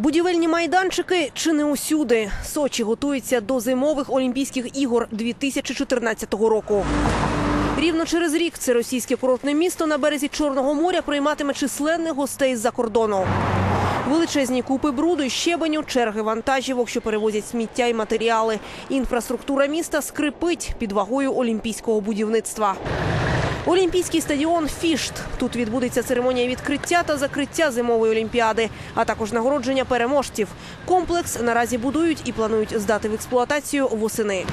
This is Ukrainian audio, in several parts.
Будівельні майданчики чи не усюди. Сочі готується до зимових Олімпійських ігор 2014 року. Рівно через рік це російське курортне місто на березі Чорного моря прийматиме численних гостей з-за кордону. Величезні купи бруду щебеню, черги вантажівок, що перевозять сміття і матеріали. Інфраструктура міста скрипить під вагою олімпійського будівництва. Олімпійський стадіон Фішт. Тут відбудеться церемонія відкриття та закриття зимової олімпіади, а також нагородження переможців. Комплекс наразі будують і планують здати в експлуатацію восени.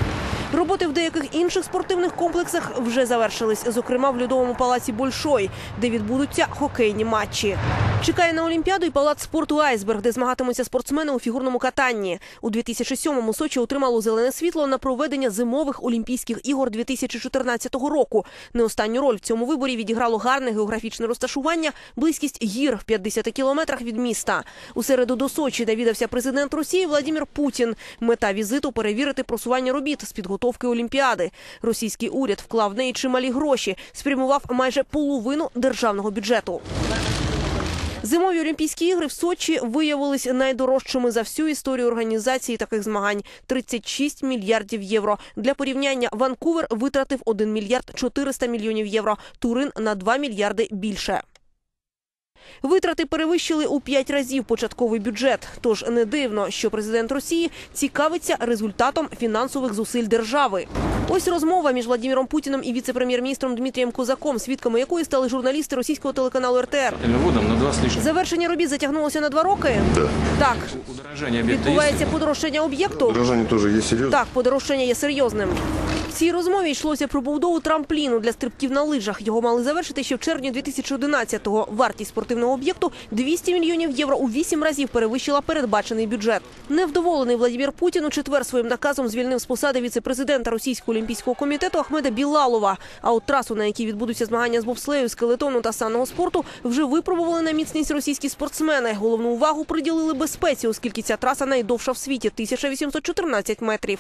Роботи в деяких інших спортивних комплексах вже завершились, зокрема в льодовому палаці Большой, де відбудуться хокейні матчі. Чекає на Олімпіаду і палац спорту Айсберг, де змагатимуться спортсмени у фігурному катанні. У 2007-му Сочі отримало зелене світло на проведення зимових Олімпійських ігор 2014 року. Не останню роль в цьому виборі відіграло гарне географічне розташування, близькість гір в 50 кілометрах від міста. У середу до Сочі навідався президент Росії Владимир Путін. Мета візиту перевірити просування робіт з підготовки Олімпіади. Російський уряд вклав в неї чималі гроші, спрямував майже половину державного бюджету. Зимові Олімпійські ігри в Сочі виявились найдорожчими за всю історію організації таких змагань 36 мільярдів євро. Для порівняння Ванкувер витратив 1 мільярд 400 мільйонів євро. Турин на 2 мільярди більше. Витрати перевищили у п'ять разів початковий бюджет. Тож не дивно, що президент Росії цікавиться результатом фінансових зусиль держави. Ось розмова між Владимиром Путіним і віце-прем'єр-міністром Дмитрієм Козаком, свідками якої стали журналісти російського телеканалу РТР. На два с. Завершення робіт затягнулося на два роки. Да. Так, Удорожание відбувається подорожчання об'єкту. Подорожание тоже є серйозним. Так, подорожчання є серйозним. Цій розмові йшлося про побудову трампліну для стрибків на лижах. Його мали завершити ще в червні 2011-го. Вартість спортивного об'єкту 200 мільйонів євро у вісім разів перевищила передбачений бюджет. Невдоволений Владимир Путін у четвер своїм наказом звільнив з посади віце-президента Російського олімпійського комітету Ахмеда Білалова. А от трасу, на якій відбудуться змагання з бобслею, скелетону та санного спорту, вже випробували на міцність російські спортсмени. Головну увагу приділили безпеці, оскільки ця траса найдовша в світі 1814 метрів.